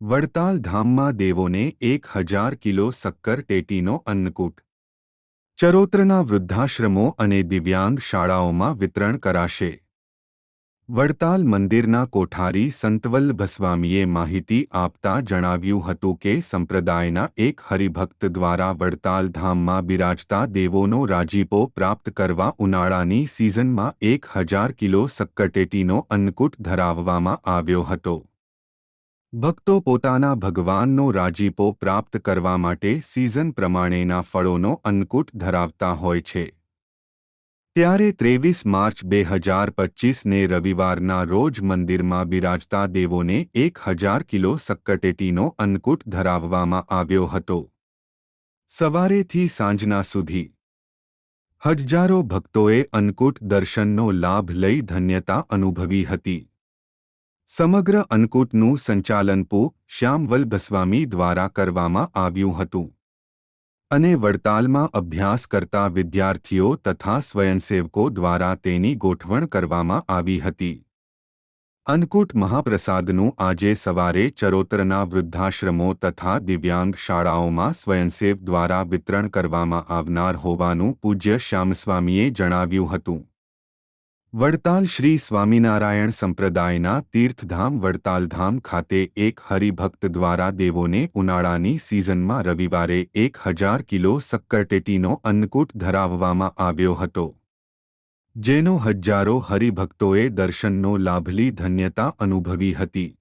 વડતાલ ધામમાં દેવોને એક હજાર કિલો શક્કર ટેટીનો અન્નકૂટ. ચરોત્રના વૃદ્ધાશ્રમો અને દિવ્યાંગ શાળાઓમાં વિતરણ કરાશે. વડતાલ મંદિરના કોઠારી સંતવલ્લભ ભસ્વામીએ માહિતી આપતા જણાવ્યું હતું કે સંપ્રદાયના એક હરિભક્ત દ્વારા વડતાલ ધામમાં બિરાજતા દેવોનો રાજીપો પ્રાપ્ત કરવા ઉનાળાની સિઝનમાં એક હજાર કિલો સક્કટેટીનો અન્નકૂટ ધરાવવામાં આવ્યો હતો. ભક્તો પોતાના ભગવાનનો રાજીપો પ્રાપ્ત કરવા માટે સિઝન પ્રમાણેના ફળોનો અન્નકૂટ ધરાવતા હોય છે. ત્યારે ત્રેવીસ માર્ચ બે હજાર પચ્ચીસને રવિવારના રોજ મંદિરમાં બિરાજતા દેવોને એક હજાર કિલો સક્કટેટીનો અન્નકૂટ ધરાવવામાં આવ્યો હતો. સવારેથી સાંજના સુધી હજારો ભક્તોએ અન્નકૂટ દર્શનનો લાભ લઈ ધન્યતા અનુભવી હતી. સમગ્ર અન્નકૂટનું સંચાલન પો શ્યામવલ ગસ્વામી દ્વારા કરવામાં આવ્યું હતું. અને વડતાલમાં અભ્યાસ કરતા વિદ્યાર્થીઓ તથા સ્વયંસેવકો દ્વારા તેની ગોઠવણ કરવામાં આવી હતી. અન્નકૂટ મહાપ્રસાદનું આજે સવારે ચરોતરના વૃદ્ધાશ્રમો તથા દિવ્યાંગ શાળાઓમાં સ્વયંસેવ દ્વારા વિતરણ કરવામાં આવનાર હોવાનું પૂજ્ય શ્યામસ્વામીએ જણાવ્યું હતું. વડતાલ શ્રી સ્વામિનારાયણ સંપ્રદાયના તીર્થધામ વડતાલધામ ખાતે એક હરિભક્ત દ્વારા દેવોને ઉનાળાની સિઝનમાં રવિવારે એક હજાર કિલો સક્કરટેટીનો અન્નકૂટ ધરાવવામાં આવ્યો હતો. જેનો હજારો હરિભક્તોએ દર્શનનો લાભલી ધન્યતા અનુભવી હતી.